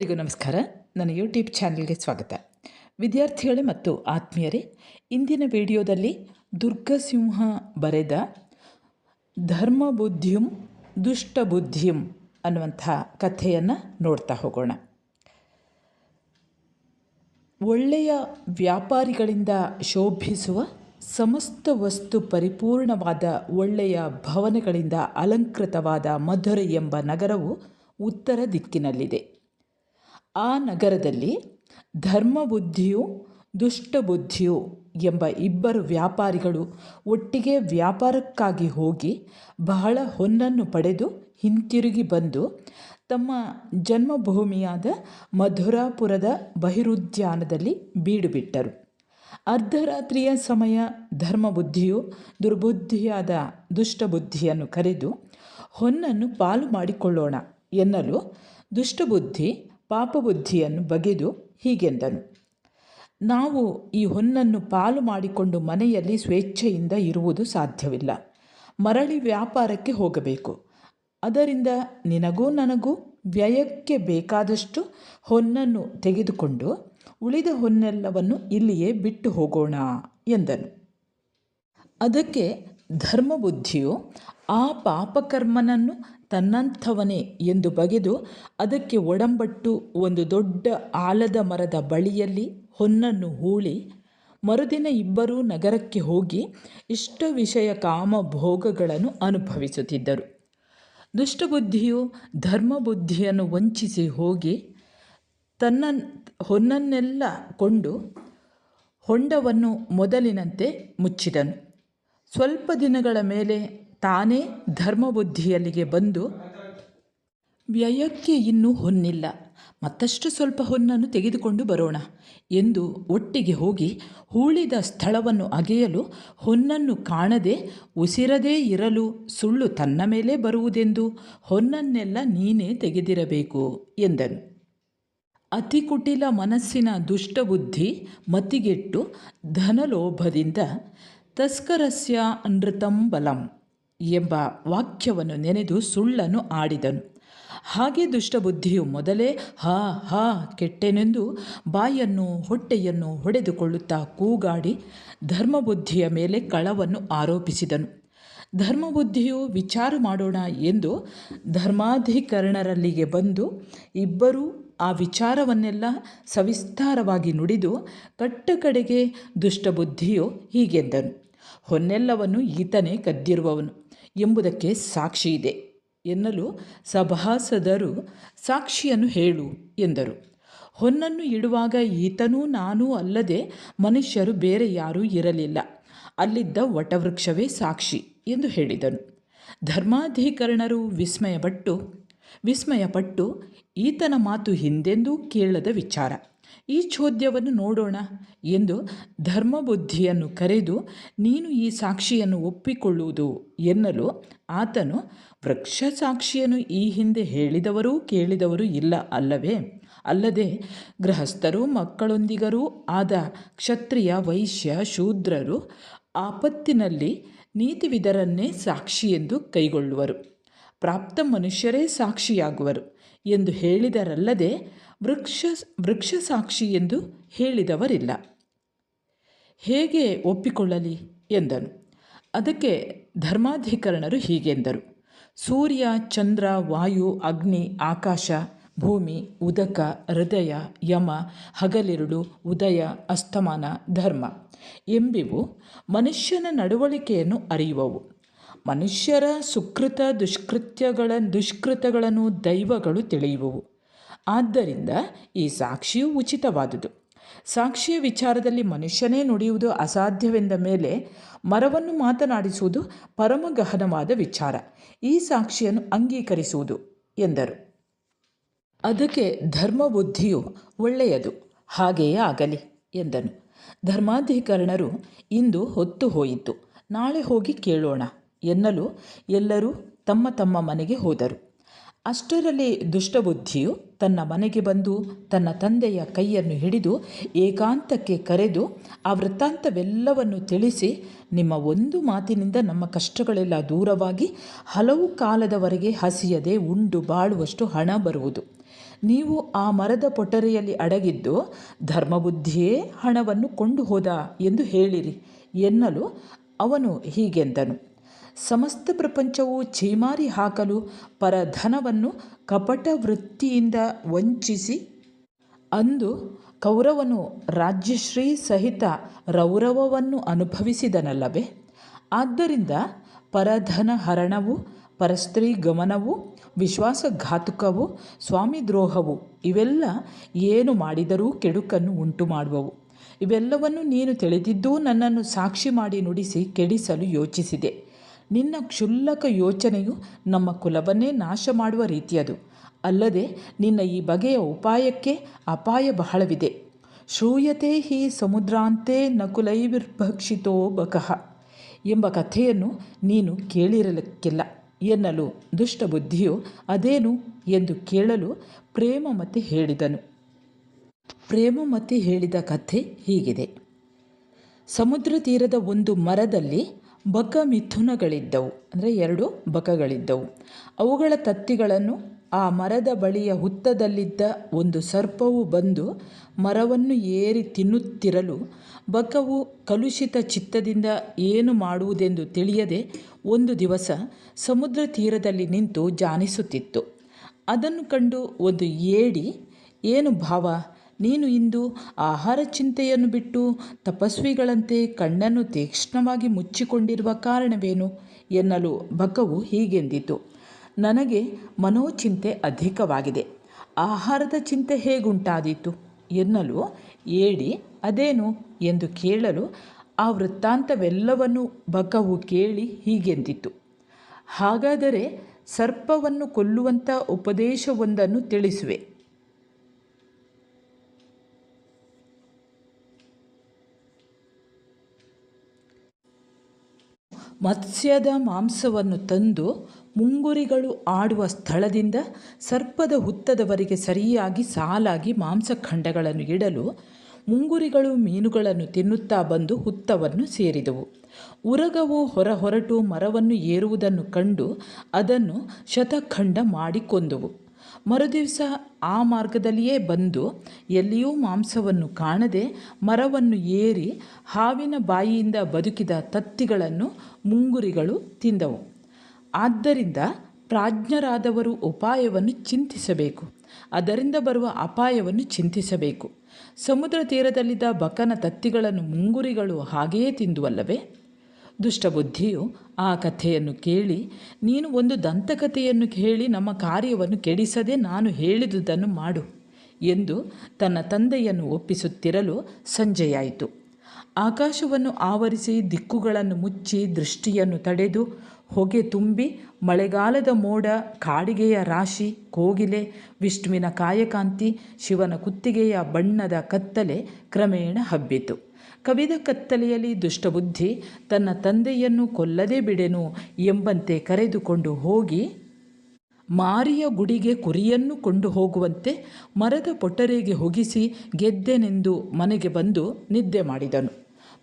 ಎಲ್ಲರಿಗೂ ನಮಸ್ಕಾರ. ನನ್ನ ಯೂಟ್ಯೂಬ್ ಚಾನಲ್ಗೆ ಸ್ವಾಗತ. ವಿದ್ಯಾರ್ಥಿಗಳೇ ಮತ್ತು ಆತ್ಮೀಯರೇ, ಇಂದಿನ ವಿಡಿಯೋದಲ್ಲಿ ದುರ್ಗಸಿಂಹ ಬರೆದ ಧರ್ಮ ಬುದ್ಧಿಂ ದುಷ್ಟ ಬುದ್ಧಿಂ ಅನ್ನುವಂಥ ಕಥೆಯನ್ನು ನೋಡ್ತಾ ಹೋಗೋಣ. ಒಳ್ಳೆಯ ವ್ಯಾಪಾರಿಗಳಿಂದ ಶೋಭಿಸುವ ಸಮಸ್ತ ವಸ್ತು ಪರಿಪೂರ್ಣವಾದ ಒಳ್ಳೆಯ ಭವನಗಳಿಂದ ಅಲಂಕೃತವಾದ ಮಧುರೆ ಎಂಬ ನಗರವು ಉತ್ತರ ದಿಕ್ಕಿನಲ್ಲಿದೆ. ಆ ನಗರದಲ್ಲಿ ಧರ್ಮಬುದ್ಧಿಯು, ದುಷ್ಟಬುದ್ಧಿಯು ಎಂಬ ಇಬ್ಬರು ವ್ಯಾಪಾರಿಗಳು ಒಟ್ಟಿಗೆ ವ್ಯಾಪಾರಕ್ಕಾಗಿ ಹೋಗಿ ಬಹಳ ಹೊನ್ನನ್ನು ಪಡೆದು ಹಿಂತಿರುಗಿ ಬಂದು ತಮ್ಮ ಜನ್ಮಭೂಮಿಯಾದ ಮಧುರಾಪುರದ ಬಹಿರುದ್ಯಾನದಲ್ಲಿ ಬೀಡುಬಿಟ್ಟರು. ಅರ್ಧರಾತ್ರಿಯ ಸಮಯ ಧರ್ಮಬುದ್ಧಿಯು ದುರ್ಬುದ್ಧಿಯಾದ ದುಷ್ಟಬುದ್ಧಿಯನ್ನು ಕರೆದು ಹೊನ್ನನ್ನು ಪಾಲು ಮಾಡಿಕೊಳ್ಳೋಣ ಎನ್ನಲು ದುಷ್ಟಬುದ್ಧಿ ಪಾಪಬುದ್ಧಿಯನ್ನು ಬಗೆದು ಹೀಗೆಂದನು. ನಾವು ಈ ಹೊನ್ನನ್ನು ಪಾಲು ಮಾಡಿಕೊಂಡು ಮನೆಯಲ್ಲಿ ಸ್ವೇಚ್ಛೆಯಿಂದ ಇರುವುದು ಸಾಧ್ಯವಿಲ್ಲ. ಮರಳಿ ವ್ಯಾಪಾರಕ್ಕೆ ಹೋಗಬೇಕು. ಅದರಿಂದ ನಿನಗೂ ನನಗೂ ವ್ಯಯಕ್ಕೆ ಬೇಕಾದಷ್ಟು ಹೊನ್ನನ್ನು ತೆಗೆದುಕೊಂಡು ಉಳಿದ ಹೊನ್ನೆಲ್ಲವನ್ನು ಇಲ್ಲಿಯೇ ಬಿಟ್ಟು ಹೋಗೋಣ ಎಂದನು. ಅದಕ್ಕೆ ಧರ್ಮಬುದ್ಧಿಯು ಆ ಪಾಪಕರ್ಮನನ್ನು ತನ್ನಂಥವನೇ ಎಂದು ಬಗೆದು ಅದಕ್ಕೆ ಒಡಂಬಟ್ಟು ಒಂದು ದೊಡ್ಡ ಆಲದ ಮರದ ಬಳಿಯಲ್ಲಿ ಹೊನ್ನನ್ನು ಹೂಳಿ ಮರುದಿನ ಇಬ್ಬರೂ ನಗರಕ್ಕೆ ಹೋಗಿ ಇಷ್ಟ ವಿಷಯ ಕಾಮ ಭೋಗಗಳನ್ನು ಅನುಭವಿಸುತ್ತಿದ್ದರು. ದುಷ್ಟಬುದ್ಧಿಯು ಧರ್ಮಬುದ್ಧಿಯನ್ನು ವಂಚಿಸಿ ಹೋಗಿ ತನ್ನ ಹೊನ್ನನ್ನೆಲ್ಲ ಕೊಂಡು ಹೊಂಡವನ್ನು ಮೊದಲಿನಂತೆ ಮುಚ್ಚಿದನು. ಸ್ವಲ್ಪ ದಿನಗಳ ಮೇಲೆ ತಾನೇ ಧರ್ಮಬುದ್ಧಿಯಲ್ಲಿಗೆ ಬಂದು ವ್ಯಯಕ್ಕೆ ಇನ್ನೂ ಹೊನ್ನಿಲ್ಲ. ಮತ್ತಷ್ಟು ಸ್ವಲ್ಪ ಹೊನ್ನನ್ನು ತೆಗೆದುಕೊಂಡು ಬರೋಣ ಎಂದು ಒಟ್ಟಿಗೆ ಹೋಗಿ ಹೂಳಿದ ಸ್ಥಳವನ್ನು ಅಗೆಯಲು ಹೊನ್ನನ್ನು ಕಾಣದೆ ಉಸಿರದೇ ಇರಲು ಸುಳ್ಳು ತನ್ನ ಮೇಲೆ ಬರುವುದೆಂದು ಹೊನ್ನನ್ನೆಲ್ಲ ನೀನೇ ತೆಗೆದಿರಬೇಕು ಎಂದನು. ಅತಿ ಕುಟಿಲ ಮನಸ್ಸಿನ ದುಷ್ಟಬುದ್ಧಿ ಮತಿಗೆಟ್ಟು ಧನಲೋಭದಿಂದ ತಸ್ಕರಸ್ಯ ಅನೃತಂ ಬಲಂ. ಎಂಬ ವಾಕ್ಯವನ್ನು ನೆನೆದು ಸುಳ್ಳನ್ನು ಆಡಿದನು. ಹಾಗೆ ದುಷ್ಟಬುದ್ಧಿಯು ಮೊದಲೇ ಹಾ ಹಾ ಕೆಟ್ಟೆನೆಂದು ಬಾಯನ್ನು, ಹೊಟ್ಟೆಯನ್ನು ಹೊಡೆದುಕೊಳ್ಳುತ್ತಾ ಕೂಗಾಡಿ ಧರ್ಮಬುದ್ಧಿಯ ಮೇಲೆ ಕಳವನ್ನು ಆರೋಪಿಸಿದನು. ಧರ್ಮಬುದ್ಧಿಯು ವಿಚಾರ ಮಾಡೋಣ ಎಂದು ಧರ್ಮಾಧಿಕರಣರಲ್ಲಿಗೆ ಬಂದು ಇಬ್ಬರೂ ಆ ವಿಚಾರವನ್ನೆಲ್ಲ ಸವಿಸ್ತಾರವಾಗಿ ನುಡಿದು ಕಟ್ಟ ಕಡೆಗೆ ದುಷ್ಟಬುದ್ಧಿಯು ಹೀಗೆಂದನು. ಹೊನ್ನೆಲ್ಲವನ್ನು ಈತನೇ ಕದ್ದಿರುವವನು. ಎಂಬುದಕ್ಕೆ ಸಾಕ್ಷಿ ಇದೆ. ಎನ್ನಲು ಸಭಾಸದರು ಸಾಕ್ಷಿಯನ್ನು ಹೇಳು ಎಂದರು. ಹೊನ್ನನ್ನು ಇಡುವಾಗ ಈತನೂ ನಾನೂ ಅಲ್ಲದೆ ಮನುಷ್ಯರು ಬೇರೆ ಯಾರೂ ಇರಲಿಲ್ಲ. ಅಲ್ಲಿದ್ದ ವಟವೃಕ್ಷವೇ ಸಾಕ್ಷಿ ಎಂದು ಹೇಳಿದನು. ಧರ್ಮಾಧಿಕರಣರು ವಿಸ್ಮಯಪಟ್ಟು ವಿಸ್ಮಯಪಟ್ಟು ಈತನ ಮಾತು ಹಿಂದೆಂದೂ ಕೇಳದ ವಿಚಾರ. ಈ ಚೋದ್ಯವನ್ನು ನೋಡೋಣ ಎಂದು ಧರ್ಮಬುದ್ಧಿಯನ್ನು ಕರೆದು ನೀನು ಈ ಸಾಕ್ಷಿಯನ್ನು ಒಪ್ಪಿಕೊಳ್ಳುವುದು ಎನ್ನಲು ಆತನು ವೃಕ್ಷ ಸಾಕ್ಷಿಯನ್ನು ಈ ಹಿಂದೆ ಹೇಳಿದವರೂ ಕೇಳಿದವರು ಇಲ್ಲ ಅಲ್ಲವೇ? ಅಲ್ಲದೆ ಗೃಹಸ್ಥರು, ಮಕ್ಕಳೊಂದಿಗರೂ ಆದ ಕ್ಷತ್ರಿಯ, ವೈಶ್ಯ, ಶೂದ್ರರು ಆಪತ್ತಿನಲ್ಲಿ ನೀತಿವಿದರನ್ನೇ ಸಾಕ್ಷಿ ಎಂದು ಕೈಗೊಳ್ಳುವರು. ಪ್ರಾಪ್ತ ಮನುಷ್ಯರೇ ಸಾಕ್ಷಿಯಾಗುವರು ಎಂದು ಹೇಳಿದರಲ್ಲದೆ ವೃಕ್ಷ ವೃಕ್ಷ ಸಾಕ್ಷಿ ಎಂದು ಹೇಳಿದವರಿಲ್ಲ. ಹೇಗೆ ಒಪ್ಪಿಕೊಳ್ಳಲಿ? ಎಂದನು. ಅದಕ್ಕೆ ಧರ್ಮಾಧಿಕರಣರು ಹೀಗೆಂದರು. ಸೂರ್ಯ, ಚಂದ್ರ, ವಾಯು, ಅಗ್ನಿ, ಆಕಾಶ, ಭೂಮಿ, ಉದಕ, ಹೃದಯ, ಯಮ, ಹಗಲಿರುಳು, ಉದಯ, ಅಸ್ತಮಾನ, ಧರ್ಮ ಎಂಬಿವು ಮನುಷ್ಯನ ನಡವಳಿಕೆಯನ್ನು ಅರಿಯುವವು. ಮನುಷ್ಯರ ಸುಕೃತ ದುಷ್ಕೃತ್ಯಗಳ ದುಷ್ಕೃತಗಳನ್ನು ದೈವಗಳು ತಿಳಿಯುವವು. ಆದ್ದರಿಂದ ಈ ಸಾಕ್ಷಿಯು ಉಚಿತವಾದುದು. ಸಾಕ್ಷಿಯ ವಿಚಾರದಲ್ಲಿ ಮನುಷ್ಯನೇ ನುಡಿಯುವುದು ಅಸಾಧ್ಯವೆಂದ ಮೇಲೆ ಮರವನ್ನು ಮಾತನಾಡಿಸುವುದು ಪರಮ ಗಹನವಾದ ವಿಚಾರ. ಈ ಸಾಕ್ಷಿಯನ್ನು ಅಂಗೀಕರಿಸುವುದು, ಎಂದರು. ಅದಕ್ಕೆ ಧರ್ಮಬುದ್ಧಿಯು ಒಳ್ಳೆಯದು, ಹಾಗೆಯೇ ಆಗಲಿ, ಎಂದನು. ಧರ್ಮಾಧಿಕರಣರು ಇಂದು ಹೊತ್ತು ಹೋಯಿತು. ನಾಳೆ ಹೋಗಿ ಕೇಳೋಣ, ಎನ್ನಲು ಎಲ್ಲರೂ ತಮ್ಮ ತಮ್ಮ ಮನೆಗೆ ಹೋದರು. ಅಷ್ಟರಲ್ಲಿ ದುಷ್ಟಬುದ್ಧಿಯು ತನ್ನ ಮನೆಗೆ ಬಂದು ತನ್ನ ತಂದೆಯ ಕೈಯನ್ನು ಹಿಡಿದು ಏಕಾಂತಕ್ಕೆ ಕರೆದು ಆ ವೃತ್ತಾಂತವೆಲ್ಲವನ್ನು ತಿಳಿಸಿ ನಿಮ್ಮ ಒಂದು ಮಾತಿನಿಂದ ನಮ್ಮ ಕಷ್ಟಗಳೆಲ್ಲ ದೂರವಾಗಿ ಹಲವು ಕಾಲದವರೆಗೆ ಹಸಿಯದೆ ಉಂಡು ಬಾಳುವಷ್ಟು ಹಣ ಬರುವುದು. ನೀವು ಆ ಮರದ ಪೊಟರೆಯಲ್ಲಿ ಅಡಗಿದ್ದು ಧರ್ಮಬುದ್ಧಿಯೇ ಹಣವನ್ನು ಕೊಂಡು ಹೋದ ಎಂದು ಹೇಳಿರಿ ಎನ್ನಲು ಅವನು ಹೀಗೆಂದನು. ಸಮಸ್ತ ಪ್ರಪಂಚವು ಛೇಮಾರಿ ಹಾಕಲು ಪರಧನವನ್ನು ಕಪಟ ವೃತ್ತಿಯಿಂದ ವಂಚಿಸಿ, ಅಂದು ಕೌರವನು ರಾಜ್ಯಶ್ರೀ ಸಹಿತ ರೌರವವನ್ನು ಅನುಭವಿಸಿದನಲ್ಲವೇ? ಆದ್ದರಿಂದ ಪರಧನ ಹರಣವು, ಪರಸ್ತ್ರೀ ಗಮನವು, ವಿಶ್ವಾಸಘಾತುಕವು ಸ್ವಾಮಿದ್ರೋಹವು ಇವೆಲ್ಲ ಏನು ಮಾಡಿದರೂ ಕೆಡುಕನ್ನು ಉಂಟು ಮಾಡುವವು ಇವೆಲ್ಲವನ್ನು ನೀನು ತಿಳಿದಿದ್ದೂ ನನ್ನನ್ನು ಸಾಕ್ಷಿ ಮಾಡಿ ನುಡಿಸಿ ಕೆಡಿಸಲು ಯೋಚಿಸಿದೆ. ನಿನ್ನ ಕ್ಷುಲ್ಲಕ ಯೋಚನೆಯು ನಮ್ಮ ಕುಲವನ್ನೇ ನಾಶ ಮಾಡುವ ರೀತಿಯದು. ಅಲ್ಲದೆ ನಿನ್ನ ಈ ಬಗೆಯ ಉಪಾಯಕ್ಕೆ ಅಪಾಯ ಬಹಳವಿದೆ. ಶ್ರೂಯತೆ ಹಿ ಸಮುದ್ರಾಂತೆ ನಕುಲೈವಿರ್ಭಕ್ಷಿತೋ ಬಕಃ ಎಂಬ ಕಥೆಯನ್ನು ನೀನು ಕೇಳಿರಲಿಕ್ಕಿಲ್ಲ. ಎನ್ನಲು ದುಷ್ಟಬುದ್ಧಿಯು ಅದೇನು ಎಂದು ಕೇಳಲು ಪ್ರೇಮಮತಿ ಹೇಳಿದನು. ಪ್ರೇಮಮತಿ ಹೇಳಿದ ಕಥೆ ಹೀಗಿದೆ. ಸಮುದ್ರ ತೀರದ ಒಂದು ಮರದಲ್ಲಿ ಬಕ ಮಿಥುನಗಳಿದ್ದವು ಅಂದರೆ ಎರಡು ಬಕಗಳಿದ್ದವು. ಅವುಗಳ ತತ್ತಿಗಳನ್ನು ಆ ಮರದ ಬಳಿಯ ಹುತ್ತದಲ್ಲಿದ್ದ ಒಂದು ಸರ್ಪವು ಬಂದು ಮರವನ್ನು ಏರಿ ತಿನ್ನುತ್ತಿರಲು ಬಕವು ಕಲುಷಿತ ಚಿತ್ತದಿಂದ ಏನು ಮಾಡುವುದೆಂದು ತಿಳಿಯದೆ ಒಂದು ದಿವಸ ಸಮುದ್ರ ತೀರದಲ್ಲಿ ನಿಂತು ಜಾನಿಸುತ್ತಿತ್ತು. ಅದನ್ನು ಕಂಡು ಒಂದು ಏಡಿ, ಏನು ಭಾವ? ನೀನು ಇಂದು ಆಹಾರ ಚಿಂತೆಯನ್ನು ಬಿಟ್ಟು ತಪಸ್ವಿಗಳಂತೆ ಕಣ್ಣನ್ನು ತೀಕ್ಷ್ಣವಾಗಿ ಮುಚ್ಚಿಕೊಂಡಿರುವ ಕಾರಣವೇನು ಎನ್ನಲು ಬಕವು ಹೀಗೆಂದಿತು. ನನಗೆ ಮನೋಚಿಂತೆ ಅಧಿಕವಾಗಿದೆ. ಆಹಾರದ ಚಿಂತೆ ಹೇಗುಂಟಾದೀತು? ಎನ್ನಲು ಏಡಿ, ಅದೇನು ಎಂದು ಕೇಳಲು ಆ ವೃತ್ತಾಂತವೆಲ್ಲವನ್ನು ಬಕವು ಕೇಳಿ ಹೀಗೆಂದಿತು. ಹಾಗಾದರೆ ಸರ್ಪವನ್ನು ಕೊಲ್ಲುವಂಥ ಉಪದೇಶವೊಂದನ್ನು ತಿಳಿಸುವೆ. ಮತ್ಸ್ಯದ ಮಾಂಸವನ್ನು ತಂದು ಮುಂಗುರಿಗಳು ಆಡುವ ಸ್ಥಳದಿಂದ ಸರ್ಪದ ಹುತ್ತದವರೆಗೆ ಸರಿಯಾಗಿ ಸಾಲಾಗಿ ಮಾಂಸಖಂಡಗಳನ್ನು ಇಡಲು ಮುಂಗುರಿಗಳು ಮೀನುಗಳನ್ನು ತಿನ್ನುತ್ತಾ ಬಂದು ಹುತ್ತವನ್ನು ಸೇರಿದವು. ಉರಗವು ಹೊರ ಹೊರಟು ಮರವನ್ನು ಏರುವುದನ್ನು ಕಂಡು ಅದನ್ನು ಶತಖಂಡ ಮಾಡಿ ಕೊಂದವು ಮರುದಿವಸ ಆ ಮಾರ್ಗದಲ್ಲಿಯೇ ಬಂದು ಎಲ್ಲಿಯೂ ಮಾಂಸವನ್ನು ಕಾಣದೆ ಮರವನ್ನು ಏರಿ ಹಾವಿನ ಬಾಯಿಯಿಂದ ಬದುಕಿದ ತತ್ತಿಗಳನ್ನು ಮುಂಗುರಿಗಳು ತಿಂದವು. ಆದ್ದರಿಂದ ಪ್ರಾಜ್ಞರಾದವರು ಉಪಾಯವನ್ನು ಚಿಂತಿಸಬೇಕು. ಅದರಿಂದ ಬರುವ ಅಪಾಯವನ್ನು ಚಿಂತಿಸಬೇಕು. ಸಮುದ್ರ ತೀರದಲ್ಲಿದ್ದ ಬಕನ ತತ್ತಿಗಳನ್ನು ಮುಂಗುರಿಗಳು ಹಾಗೆಯೇ ತಿಂದುವಲ್ಲವೇ? ದುಷ್ಟಬುದ್ಧಿಯು ಆ ಕಥೆಯನ್ನು ಕೇಳಿ, ನೀನು ಒಂದು ದಂತಕಥೆಯನ್ನು ಕೇಳಿ ನಮ್ಮ ಕಾರ್ಯವನ್ನು ಕೆಡಿಸದೆ ನಾನು ಹೇಳಿದುದನ್ನು ಮಾಡು ಎಂದು ತನ್ನ ತಂದೆಯನ್ನು ಒಪ್ಪಿಸುತ್ತಿರಲು ಸಂಜೆಯಾಯಿತು. ಆಕಾಶವನ್ನು ಆವರಿಸಿ ದಿಕ್ಕುಗಳನ್ನು ಮುಚ್ಚಿ ದೃಷ್ಟಿಯನ್ನು ತಡೆದು ಹೊಗೆ ತುಂಬಿ ಮಳೆಗಾಲದ ಮೋಡ, ಕಾಡಿಗೆಯ ರಾಶಿ, ಕೋಗಿಲೆ, ವಿಷ್ಣುವಿನ ಕಾಯಕಾಂತಿ, ಶಿವನ ಕುತ್ತಿಗೆಯ ಬಣ್ಣದ ಕತ್ತಲೆ ಕ್ರಮೇಣ ಹಬ್ಬಿತು. ಕವಿದ ಕತ್ತಲೆಯಲ್ಲಿ ದುಷ್ಟಬುದ್ಧಿ ತನ್ನ ತಂದೆಯನ್ನು ಕೊಲ್ಲದೆ ಬಿಡೆನು ಎಂಬಂತೆ ಕರೆದುಕೊಂಡು ಹೋಗಿ ಮಾರಿಯ ಗುಡಿಗೆ ಕುರಿಯನ್ನು ಕೊಂಡು ಹೋಗುವಂತೆ ಮರದ ಪೊಟ್ಟರೆಗೆ ಹೊಗಿಸಿ ಗೆದ್ದೆನೆಂದು ಮನೆಗೆ ಬಂದು ನಿದ್ದೆ ಮಾಡಿದನು.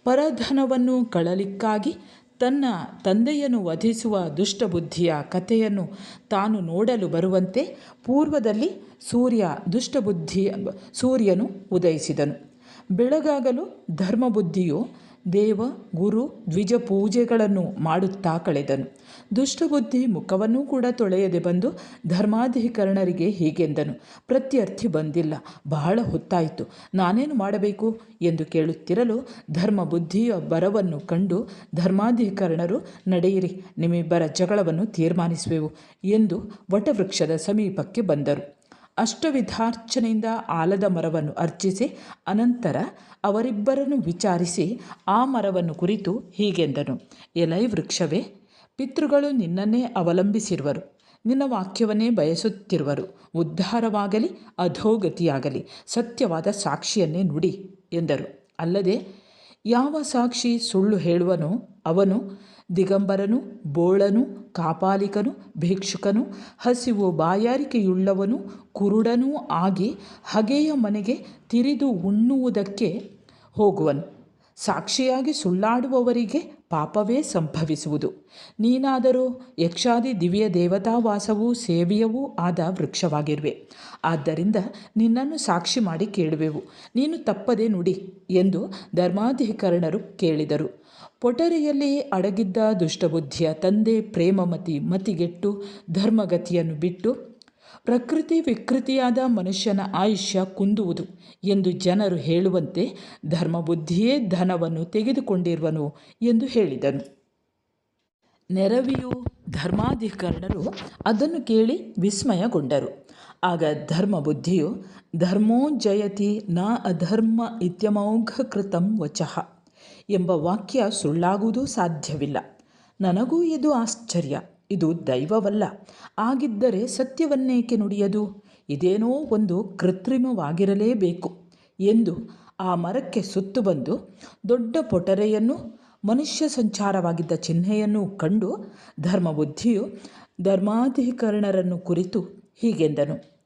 ಪರಧನವನ್ನು ಕಳಲಿಕ್ಕಾಗಿ ತನ್ನ ತಂದೆಯನ್ನು ವಧಿಸುವ ದುಷ್ಟಬುದ್ಧಿಯ ಕಥೆಯನ್ನು ತಾನು ನೋಡಲು ಬರುವಂತೆ ಪೂರ್ವದಲ್ಲಿ ಸೂರ್ಯ ದುಷ್ಟಬುದ್ಧಿ, ಸೂರ್ಯನು ಉದಯಿಸಿದನು. ಬೆಳಗಾಗಲು ಧರ್ಮಬುದ್ಧಿಯು ದೇವ, ಗುರು, ದ್ವಿಜ ಪೂಜೆಗಳನ್ನು ಮಾಡುತ್ತಾ ಕಳೆದನು. ದುಷ್ಟಬುದ್ಧಿ ಮುಖವನ್ನೂ ಕೂಡ ತೊಳೆಯದೆ ಬಂದು ಧರ್ಮಾಧಿಕರಣರಿಗೆ ಹೀಗೆಂದನು. ಪ್ರತ್ಯರ್ಥಿ ಬಂದಿಲ್ಲ. ಬಹಳ ಹೊತ್ತಾಯಿತು. ನಾನೇನು ಮಾಡಬೇಕು ಎಂದು ಕೇಳುತ್ತಿರಲು ಧರ್ಮಬುದ್ಧಿಯ ಬರವನ್ನು ಕಂಡು ಧರ್ಮಾಧಿಕರಣರು, ನಡೆಯಿರಿ, ನಿಮ್ಮಿಬ್ಬರ ಜಗಳವನ್ನು ತೀರ್ಮಾನಿಸುವೆವು ಎಂದು ವಟವೃಕ್ಷದ ಸಮೀಪಕ್ಕೆ ಬಂದರು. ಅಷ್ಟವಿಧಾರ್ಚನೆಯಿಂದ ಆಲದ ಮರವನ್ನು ಅರ್ಚಿಸಿ, ಅನಂತರ ಅವರಿಬ್ಬರನ್ನು ವಿಚಾರಿಸಿ ಆ ಮರವನ್ನು ಕುರಿತು ಹೀಗೆಂದನು. ಎಲೈ ವೃಕ್ಷವೇ, ಪಿತೃಗಳು ನಿನ್ನನ್ನೇ ಅವಲಂಬಿಸಿರುವರು. ನಿನ್ನ ವಾಕ್ಯವನ್ನೇ ಬಯಸುತ್ತಿರುವರು. ಉದ್ಧಾರವಾಗಲಿ, ಅಧೋಗತಿಯಾಗಲಿ, ಸತ್ಯವಾದ ಸಾಕ್ಷಿಯನ್ನೇ ನುಡಿ ಎಂದರು. ಅಲ್ಲದೆ ಯಾವ ಸಾಕ್ಷಿ ಸುಳ್ಳು ಹೇಳುವನೋ ಅವನು ದಿಗಂಬರನು, ಬೋಳನು, ಕಾಪಾಲಿಕನು, ಭಿಕ್ಷುಕನು, ಹಸಿವು ಬಾಯಾರಿಕೆಯುಳ್ಳವನು, ಕುರುಡನೂ ಆಗಿ ಹಗೆಯ ಮನೆಗೆ ತಿರಿದು ಉಣ್ಣುವುದಕ್ಕೆ ಹೋಗುವನು. ಸಾಕ್ಷಿಯಾಗಿ ಸುಳ್ಳಾಡುವವರಿಗೆ ಪಾಪವೇ ಸಂಭವಿಸುವುದು. ನೀನಾದರೂ ಯಕ್ಷಾದಿ ದಿವ್ಯ ದೇವತಾವಾಸವೂ ಸೇವೆಯವೂ ಆದ ವೃಕ್ಷವಾಗಿರುವೆ. ಆದ್ದರಿಂದ ನಿನ್ನನ್ನು ಸಾಕ್ಷಿ ಮಾಡಿ ಕೇಳುವೆವು. ನೀನು ತಪ್ಪದೆ ನುಡಿ ಎಂದು ಧರ್ಮಾಧಿಕರಣರು ಕೇಳಿದರು. ಪೊಟರಿಯಲ್ಲಿ ಅಡಗಿದ್ದ ದುಷ್ಟಬುದ್ಧಿಯ ತಂದೆ ಪ್ರೇಮಮತಿ ಮತಿಗೆಟ್ಟು ಧರ್ಮಗತಿಯನ್ನು ಬಿಟ್ಟು ಪ್ರಕೃತಿ ವಿಕೃತಿಯಾದ ಮನುಷ್ಯನ ಆಯುಷ್ಯ ಕುಂದುವುದು ಎಂದು ಜನರು ಹೇಳುವಂತೆ ಧರ್ಮಬುದ್ಧಿಯೇ ಧನವನ್ನು ತೆಗೆದುಕೊಂಡಿರುವನು ಎಂದು ಹೇಳಿದನು. ನೆರವಿಯು ಧರ್ಮಾಧಿಕರಣರು ಅದನ್ನು ಕೇಳಿ ವಿಸ್ಮಯಗೊಂಡರು. ಆಗ ಧರ್ಮಬುದ್ಧಿಯು, ಧರ್ಮೋ ಜಯತಿ ನ ಅಧರ್ಮ ಇತ್ಯಮೌಘಕೃತಂ ವಚಃ ಎಂಬ ವಾಕ್ಯ ಸುಳ್ಳಾಗುವುದೂ ಸಾಧ್ಯವಿಲ್ಲ. ನನಗೂ ಇದು ಆಶ್ಚರ್ಯ. ಇದು ದೈವವಲ್ಲ. ಆಗಿದ್ದರೆ ಸತ್ಯವನ್ನೇಕೆ ನುಡಿಯದು? ಇದೇನೋ ಒಂದು ಕೃತ್ರಿಮವಾಗಿರಲೇಬೇಕು ಎಂದು ಆ ಮರಕ್ಕೆ ಸುತ್ತು ಬಂದು ದೊಡ್ಡ ಪೊಟರೆಯನ್ನು, ಮನುಷ್ಯ ಸಂಚಾರವಾಗಿದ್ದ ಚಿಹ್ನೆಯನ್ನು ಕಂಡು ಧರ್ಮಬುದ್ಧಿಯು ಧರ್ಮಾಧಿಕರಣರನ್ನು ಕುರಿತು ಹೀಗೆಂದನು.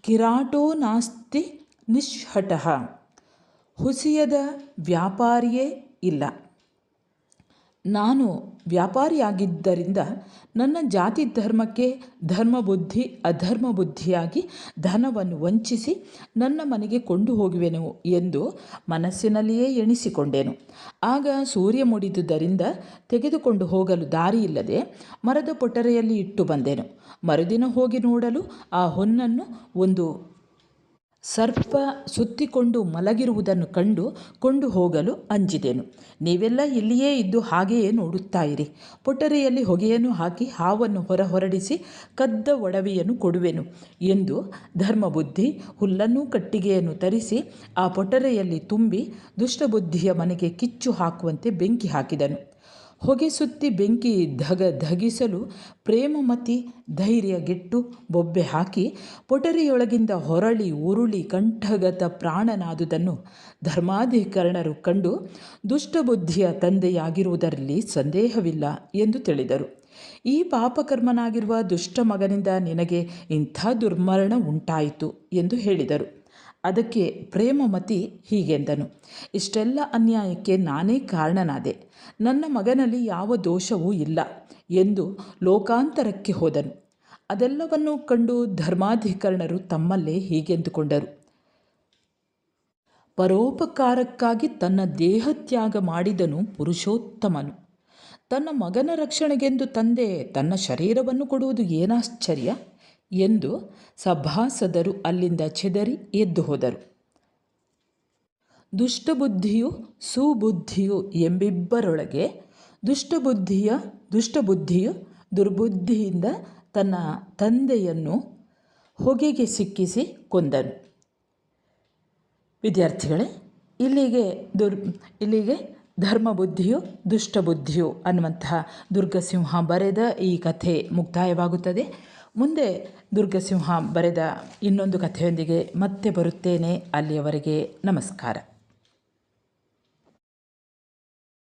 ಕಿರಾಟೋ ನಾಸ್ತಿ ನಿಷ್ಹಟಃ ಹುಸಿಯದ ವ್ಯಾಪಾರಿಯೇ ಇಲ್ಲ. ನಾನು ವ್ಯಾಪಾರಿಯಾಗಿದ್ದರಿಂದ ನನ್ನ ಜಾತಿ ಧರ್ಮಕ್ಕೆ ಧರ್ಮ ಬುದ್ಧಿ ಅಧರ್ಮ ಬುದ್ಧಿಯಾಗಿ ಧನವನ್ನು ವಂಚಿಸಿ ನನ್ನ ಮನೆಗೆ ಕೊಂಡು ಹೋಗುವೆನು ಎಂದು ಮನಸ್ಸಿನಲ್ಲಿಯೇ ಎಣಿಸಿಕೊಂಡೆನು. ಆಗ ಸೂರ್ಯ ಮುಡಿದುದರಿಂದ ತೆಗೆದುಕೊಂಡು ಹೋಗಲು ದಾರಿಯಿಲ್ಲದೆ ಮರದ ಪೊಟರೆಯಲ್ಲಿ ಇಟ್ಟು ಬಂದೆನು. ಮರುದಿನ ಹೋಗಿ ನೋಡಲು ಆ ಹೊನ್ನನ್ನು ಒಂದು ಸರ್ಪ ಸುತ್ತಿಕೊಂಡು ಮಲಗಿರುವುದನ್ನು ಕಂಡು ಕೊಂಡು ಹೋಗಲು ಅಂಜಿದೆನು. ನೀವೆಲ್ಲ ಇಲ್ಲಿಯೇ ಇದ್ದು ಹಾಗೆಯೇ ನೋಡುತ್ತಾ ಇರಿ ಪೊಟರೆಯಲ್ಲಿ ಹೊಗೆಯನ್ನು ಹಾಕಿ ಹಾವನ್ನು ಹೊರ ಹೊರಡಿಸಿ ಕದ್ದ ಒಡವೆಯನ್ನು ಕೊಡುವೆನು ಎಂದು ಧರ್ಮಬುದ್ಧಿ ಹುಲ್ಲನ್ನು ಕಟ್ಟಿಗೆಯನ್ನು ತರಿಸಿ ಆ ಪೊಟರೆಯಲ್ಲಿ ತುಂಬಿ ದುಷ್ಟಬುದ್ಧಿಯ ಮನೆಗೆ ಕಿಚ್ಚು ಹಾಕುವಂತೆ ಬೆಂಕಿ ಹಾಕಿದನು. ಹೊಗೆ ಸುತ್ತಿ ಬೆಂಕಿ ಧಗ ಧಗಿಸಲು ಪ್ರೇಮಮತಿ ಧೈರ್ಯಗೆಟ್ಟು ಬೊಬ್ಬೆ ಹಾಕಿ ಪೊಟರಿಯೊಳಗಿಂದ ಹೊರಳಿ ಉರುಳಿ ಕಂಠಗತ ಪ್ರಾಣನಾದುದನ್ನು ಧರ್ಮಾಧಿಕರಣರು ಕಂಡು ದುಷ್ಟಬುದ್ಧಿಯ ತಂದೆಯಾಗಿರುವುದರಲ್ಲಿ ಸಂದೇಹವಿಲ್ಲ ಎಂದು ತಿಳಿದರು. ಈ ಪಾಪಕರ್ಮನಾಗಿರುವ ದುಷ್ಟ ಮಗನಿಂದ ನಿನಗೆ ಇಂಥ ದುರ್ಮರಣ ಉಂಟಾಯಿತು ಎಂದು ಹೇಳಿದರು. ಅದಕ್ಕೆ ಪ್ರೇಮಮತಿ ಹೀಗೆಂದನು, ಇಷ್ಟೆಲ್ಲ ಅನ್ಯಾಯಕ್ಕೆ ನಾನೇ ಕಾರಣನಾದೆ. ನನ್ನ ಮಗನಲ್ಲಿ ಯಾವ ದೋಷವೂ ಇಲ್ಲ ಎಂದು ಲೋಕಾಂತರಕ್ಕೆ ಹೋದನು. ಅದೆಲ್ಲವನ್ನೂ ಕಂಡು ಧರ್ಮಾಧಿಕರಣರು ತಮ್ಮಲ್ಲೇ ಹೀಗೆಂದುಕೊಂಡರು. ಪರೋಪಕಾರಕ್ಕಾಗಿ ತನ್ನ ದೇಹತ್ಯಾಗ ಮಾಡಿದನು ಪುರುಷೋತ್ತಮನು. ತನ್ನ ಮಗನ ರಕ್ಷಣೆಗೆಂದು ತಂದೆ ತನ್ನ ಶರೀರವನ್ನು ಕೊಡುವುದು ಏನಾಶ್ಚರ್ಯ? ಎಂದು ಸಭಾಸದರು ಅಲ್ಲಿಂದ ಚೆದರಿ ಎದ್ದು ಹೋದರು. ದುಷ್ಟಬುದ್ಧಿಯು ಸುಬುದ್ಧಿಯು ಎಂಬಿಬ್ಬರೊಳಗೆ ದುಷ್ಟಬುದ್ಧಿಯ ದುಷ್ಟಬುದ್ಧಿಯು ದುರ್ಬುದ್ಧಿಯಿಂದ ತನ್ನ ತಂದೆಯನ್ನು ಹೊಗೆಗೆ ಸಿಕ್ಕಿಸಿ ಕೊಂದನು. ವಿದ್ಯಾರ್ಥಿಗಳೇ, ಇಲ್ಲಿಗೆ ದುರ್, ಇಲ್ಲಿಗೆ ಧರ್ಮಬುದ್ಧಿಯು ದುಷ್ಟಬುದ್ಧಿಯು ಅನ್ನುವಂತಹ ದುರ್ಗಸಿಂಹ ಬರೆದ ಈ ಕಥೆ ಮುಕ್ತಾಯವಾಗುತ್ತದೆ. ಮುಂದೆ ದುರ್ಗಸಿಂಹ ಬರೆದ ಇನ್ನೊಂದು ಕಥೆಯೊಂದಿಗೆ ಮತ್ತೆ ಬರುತ್ತೇನೆ ಅಲ್ಲಿಯವರೆಗೆ ನಮಸ್ಕಾರ.